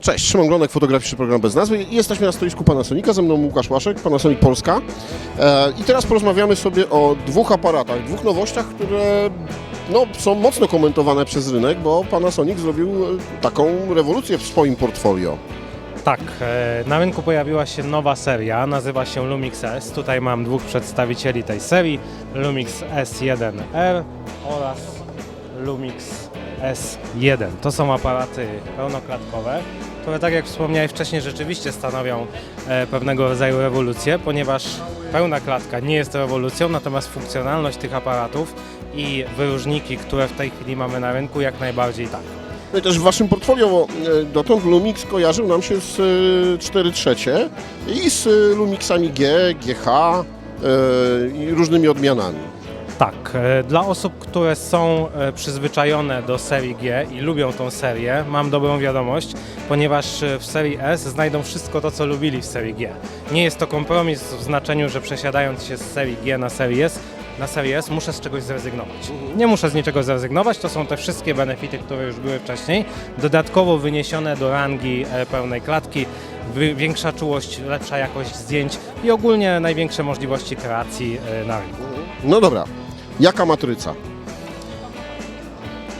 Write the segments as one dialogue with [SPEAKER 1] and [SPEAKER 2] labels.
[SPEAKER 1] Cześć, Szymon Glonek, fotograficzny program bez nazwy. Jesteśmy na stoisku Panasonica, ze mną Łukasz Łaszek, Panasonic Polska. E, I teraz porozmawiamy sobie o dwóch aparatach, dwóch nowościach, które no, są mocno komentowane przez rynek, bo Panasonic zrobił e, taką rewolucję w swoim portfolio.
[SPEAKER 2] Tak, e, na rynku pojawiła się nowa seria, nazywa się Lumix S. Tutaj mam dwóch przedstawicieli tej serii, Lumix S1R oraz Lumix S1. To są aparaty pełnoklatkowe, które tak jak wspomniałeś wcześniej rzeczywiście stanowią e, pewnego rodzaju rewolucję, ponieważ pełna klatka nie jest rewolucją, natomiast funkcjonalność tych aparatów i wyróżniki, które w tej chwili mamy na rynku jak najbardziej tak.
[SPEAKER 1] No i też w Waszym portfolio bo, e, dotąd Lumix kojarzył nam się z e, 4 trzecie i z e, Lumixami G, GH e, i różnymi odmianami.
[SPEAKER 2] Tak, e, dla osób, które są e, przyzwyczajone do serii G i lubią tą serię, mam dobrą wiadomość, ponieważ e, w serii S znajdą wszystko to, co lubili w serii G. Nie jest to kompromis w znaczeniu, że przesiadając się z serii G na serię S, na serię S muszę z czegoś zrezygnować. Nie muszę z niczego zrezygnować, to są te wszystkie benefity, które już były wcześniej, dodatkowo wyniesione do rangi pełnej klatki, większa czułość, lepsza jakość zdjęć i ogólnie największe możliwości kreacji na rynku.
[SPEAKER 1] No dobra, jaka matryca?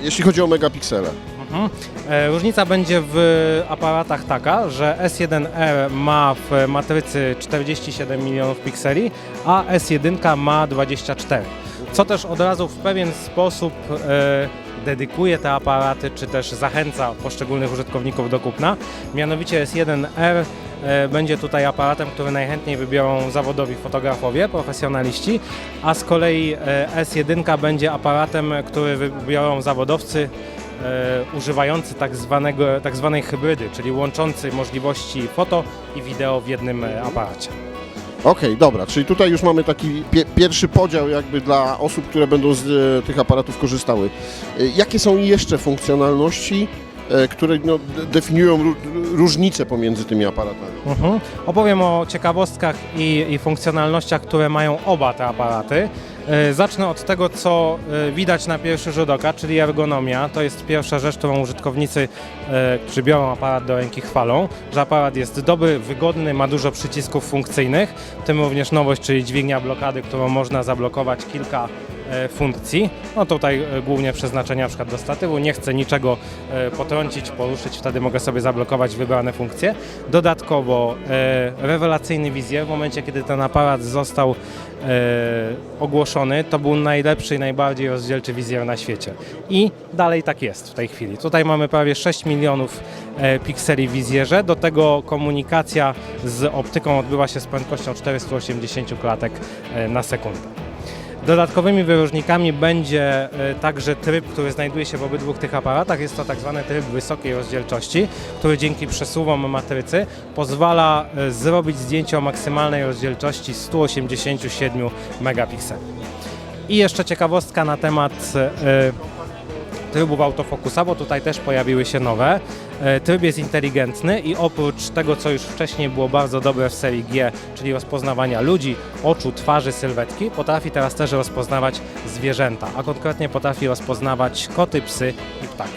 [SPEAKER 1] Jeśli chodzi o megapiksele.
[SPEAKER 2] Mhm. E, Różnica będzie w aparatach taka, że S1R ma w matrycy 47 milionów pikseli, a S1 ma 24. Co też od razu w pewien sposób e, dedykuje te aparaty, czy też zachęca poszczególnych użytkowników do kupna. Mianowicie S1R e, będzie tutaj aparatem, który najchętniej wybiorą zawodowi fotografowie, profesjonaliści, a z kolei e, S1 będzie aparatem, który wybiorą zawodowcy e, używający tak, zwanego, tak zwanej hybrydy, czyli łączący możliwości foto i wideo w jednym aparacie.
[SPEAKER 1] Okej, dobra, czyli tutaj już mamy taki pie pierwszy podział jakby dla osób, które będą z e, tych aparatów korzystały. E, jakie są jeszcze funkcjonalności, e, które no, de- definiują ró różnice pomiędzy tymi aparatami?
[SPEAKER 2] Mhm. Opowiem o ciekawostkach i, i funkcjonalnościach, które mają oba te aparaty. E, Zacznę od tego, co e, widać na pierwszy rzut oka, czyli ergonomia. To jest pierwsza rzecz, którą użytkownicy, e, którzy biorą aparat do ręki, chwalą, że aparat jest dobry, wygodny, ma dużo przycisków funkcyjnych, w tym również nowość, czyli dźwignia blokady, którą można zablokować kilka funkcji. No tutaj e, głównie przeznaczenia na przykład do statywu. Nie chcę niczego e, potrącić, poruszyć, wtedy mogę sobie zablokować wybrane funkcje. Dodatkowo e, rewelacyjny wizjer. W momencie, kiedy ten aparat został e, ogłoszony, to był najlepszy i najbardziej rozdzielczy wizjer na świecie. I dalej tak jest w tej chwili. Tutaj mamy prawie 6 milionów e, pikseli w wizjerze. Do tego komunikacja z optyką odbywa się z prędkością 480 klatek e, na sekundę. Dodatkowymi wyróżnikami będzie e, także tryb, który znajduje się w obydwu tych aparatach. Jest to tak zwany tryb wysokiej rozdzielczości, który dzięki przesuwom matrycy pozwala e, zrobić zdjęcie o maksymalnej rozdzielczości 187 megapikseli. I jeszcze ciekawostka na temat e, trybów autofokusa, bo tutaj też pojawiły się nowe. E, Tryb jest inteligentny i oprócz tego, co już wcześniej było bardzo dobre w serii G, czyli rozpoznawania ludzi, oczu, twarzy, sylwetki, potrafi teraz też rozpoznawać zwierzęta, a konkretnie potrafi rozpoznawać koty, psy i ptaki.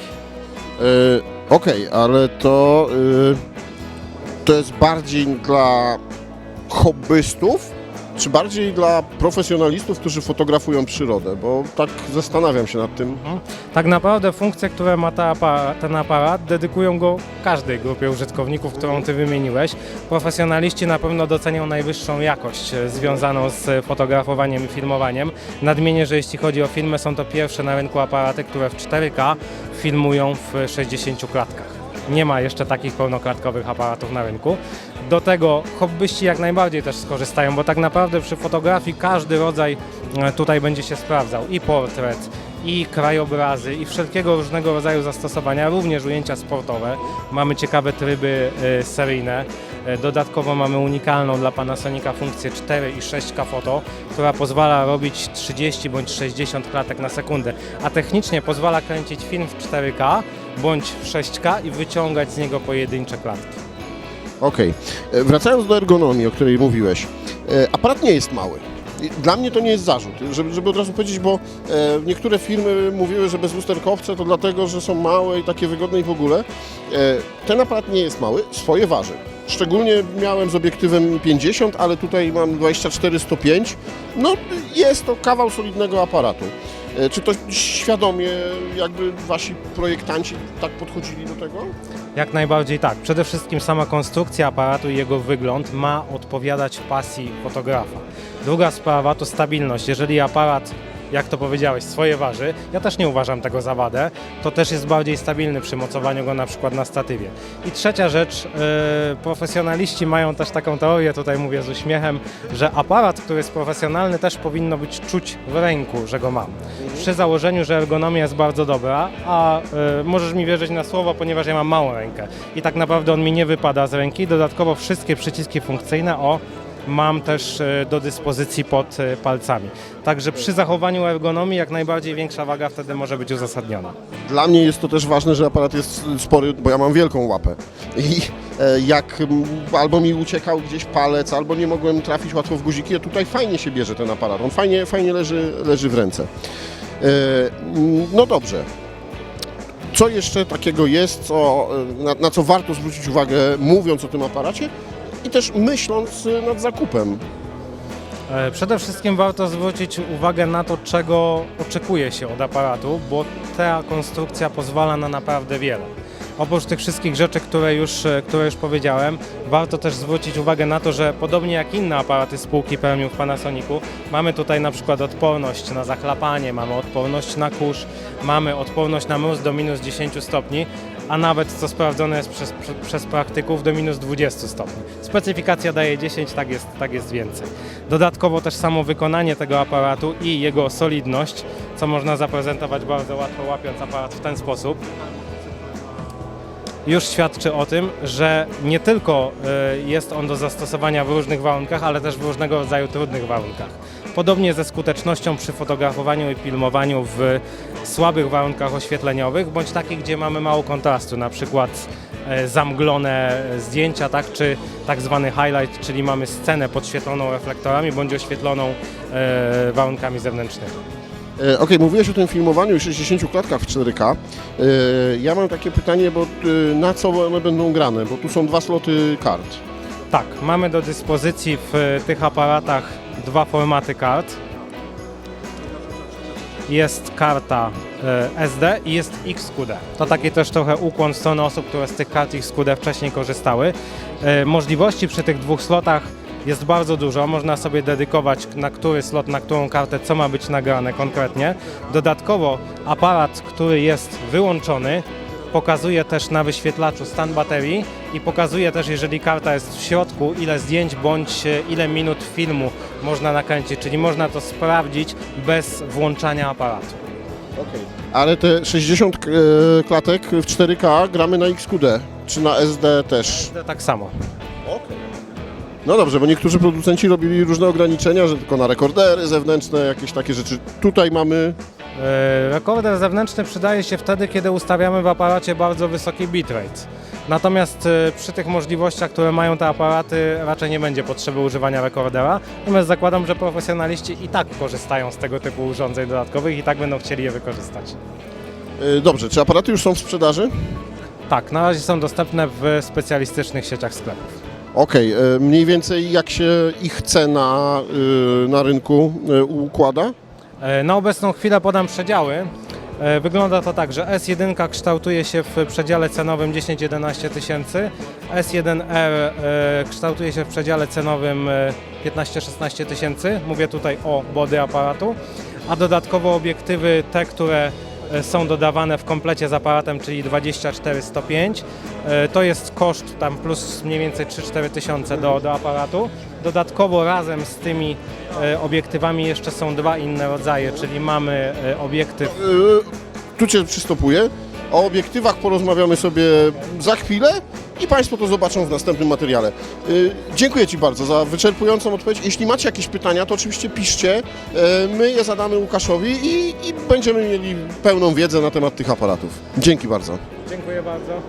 [SPEAKER 1] E, Okej, ale to, e, to jest bardziej dla hobbystów, czy bardziej dla profesjonalistów, którzy fotografują przyrodę? Bo tak zastanawiam się nad tym.
[SPEAKER 2] Mhm. Tak naprawdę funkcje, które ma ta ten aparat, dedykują go każdej grupie użytkowników, którą Ty wymieniłeś. Profesjonaliści na pewno docenią najwyższą jakość e, związaną z fotografowaniem i filmowaniem. Nadmienię, że jeśli chodzi o filmy, są to pierwsze na rynku aparaty, które w 4K filmują w 60 klatkach. Nie ma jeszcze takich pełnoklatkowych aparatów na rynku. Do tego hobbyści jak najbardziej też skorzystają, bo tak naprawdę przy fotografii każdy rodzaj e, tutaj będzie się sprawdzał. I portret, i krajobrazy, i wszelkiego różnego rodzaju zastosowania, również ujęcia sportowe. Mamy ciekawe tryby e, seryjne. E, Dodatkowo mamy unikalną dla Panasonica funkcję 4 i 6K foto, która pozwala robić 30 bądź 60 klatek na sekundę, a technicznie pozwala kręcić film w 4K bądź w 6K i wyciągać z niego pojedyncze klatki.
[SPEAKER 1] Okej, E, wracając do ergonomii, o której mówiłeś. E, Aparat nie jest mały. Dla mnie to nie jest zarzut, żeby, żeby od razu powiedzieć, bo e, niektóre firmy mówiły, że bez lusterkowca to dlatego, że są małe i takie wygodne i w ogóle. E, ten aparat nie jest mały, swoje waży. Szczególnie miałem z obiektywem 50, ale tutaj mam 24-105. No jest to kawał solidnego aparatu. E, Czy to świadomie jakby wasi projektanci tak podchodzili do tego?
[SPEAKER 2] Jak najbardziej tak. Przede wszystkim sama konstrukcja aparatu i jego wygląd ma odpowiadać pasji fotografa. Druga sprawa to stabilność. Jeżeli aparat, jak to powiedziałeś, swoje waży, ja też nie uważam tego za wadę, to też jest bardziej stabilny przy mocowaniu go na przykład na statywie. I trzecia rzecz, yy, profesjonaliści mają też taką teorię, tutaj mówię z uśmiechem, że aparat, który jest profesjonalny też powinno być czuć w ręku, że go mam. Przy założeniu, że ergonomia jest bardzo dobra, a y, możesz mi wierzyć na słowo, ponieważ ja mam małą rękę i tak naprawdę on mi nie wypada z ręki. Dodatkowo wszystkie przyciski funkcyjne o mam też y, do dyspozycji pod y, palcami. Także przy zachowaniu ergonomii jak najbardziej większa waga wtedy może być uzasadniona.
[SPEAKER 1] Dla mnie jest to też ważne, że aparat jest spory, bo ja mam wielką łapę. I e, jak albo mi uciekał gdzieś palec, albo nie mogłem trafić łatwo w guziki, a tutaj fajnie się bierze ten aparat. On fajnie, fajnie leży, leży w ręce. E, No dobrze. Co jeszcze takiego jest, co, e, na, na co warto zwrócić uwagę, mówiąc o tym aparacie i też myśląc e, nad zakupem?
[SPEAKER 2] E, Przede wszystkim warto zwrócić uwagę na to, czego oczekuje się od aparatu, bo ta konstrukcja pozwala na naprawdę wiele. Oprócz tych wszystkich rzeczy, które już, e, które już powiedziałem, warto też zwrócić uwagę na to, że podobnie jak inne aparaty spółki Premium w Panasonicu, mamy tutaj na przykład odporność na zachlapanie, mamy odporność na kurz, mamy odporność na mróz do minus 10 stopni, a nawet co sprawdzone jest przez, prze- przez praktyków do minus 20 stopni. Specyfikacja daje 10, tak jest, tak jest więcej. Dodatkowo też samo wykonanie tego aparatu i jego solidność, co można zaprezentować bardzo łatwo łapiąc aparat w ten sposób, już świadczy o tym, że nie tylko y, jest on do zastosowania w różnych warunkach, ale też w różnego rodzaju trudnych warunkach. Podobnie ze skutecznością przy fotografowaniu i filmowaniu w słabych warunkach oświetleniowych, bądź takich, gdzie mamy mało kontrastu, na przykład e, zamglone zdjęcia, tak, czy tak zwany highlight, czyli mamy scenę podświetloną reflektorami, bądź oświetloną e, warunkami zewnętrznymi.
[SPEAKER 1] E, Okej, mówiłeś o tym filmowaniu i 60 klatkach w 4K. E, Ja mam takie pytanie, bo e, na co one będą grane? Bo tu są dwa sloty kart.
[SPEAKER 2] Tak, mamy do dyspozycji w tych aparatach dwa formaty kart. Jest karta SD i jest XQD. To taki też trochę ukłon w stronę osób, które z tych kart XQD wcześniej korzystały. Możliwości przy tych dwóch slotach jest bardzo dużo. Można sobie dedykować na który slot, na którą kartę, co ma być nagrane konkretnie. Dodatkowo aparat, który jest wyłączony, pokazuje też na wyświetlaczu stan baterii i pokazuje też, jeżeli karta jest w środku, ile zdjęć bądź e, ile minut filmu można nakręcić, czyli można to sprawdzić bez włączania aparatu.
[SPEAKER 1] Ale te 60 e, klatek w 4K gramy na XQD, czy na SD też?
[SPEAKER 2] Tak samo.
[SPEAKER 1] No dobrze, bo niektórzy producenci robili różne ograniczenia, że tylko na rekordery zewnętrzne, jakieś takie rzeczy. Tutaj mamy
[SPEAKER 2] E, Rekorder zewnętrzny przydaje się wtedy, kiedy ustawiamy w aparacie bardzo wysoki bitrate. Natomiast e, przy tych możliwościach, które mają te aparaty, raczej nie będzie potrzeby używania rekordera. Natomiast zakładam, że profesjonaliści i tak korzystają z tego typu urządzeń dodatkowych i tak będą chcieli je wykorzystać.
[SPEAKER 1] e, Dobrze, czy aparaty już są w sprzedaży?
[SPEAKER 2] Tak, na razie są dostępne w specjalistycznych sieciach sklepów.
[SPEAKER 1] Okej, e, mniej więcej jak się ich cena e, na rynku e, układa?
[SPEAKER 2] Na obecną chwilę podam przedziały. Wygląda to tak, że S1 kształtuje się w przedziale cenowym 10-11 tysięcy, S1R e, kształtuje się w przedziale cenowym e, 15-16 tysięcy. Mówię tutaj o body aparatu, a dodatkowo obiektywy te, które są dodawane w komplecie z aparatem, czyli 24-105. E, To jest koszt tam plus mniej więcej 3-4 tysiące do, do aparatu. Dodatkowo razem z tymi e, obiektywami jeszcze są dwa inne rodzaje, czyli mamy e, obiektyw
[SPEAKER 1] E, Tu Cię przystopuję. O obiektywach porozmawiamy sobie za chwilę i Państwo to zobaczą w następnym materiale. E, Dziękuję Ci bardzo za wyczerpującą odpowiedź. Jeśli macie jakieś pytania, to oczywiście piszcie. E, My je zadamy Łukaszowi i, i będziemy mieli pełną wiedzę na temat tych aparatów. Dzięki bardzo.
[SPEAKER 2] Dziękuję bardzo.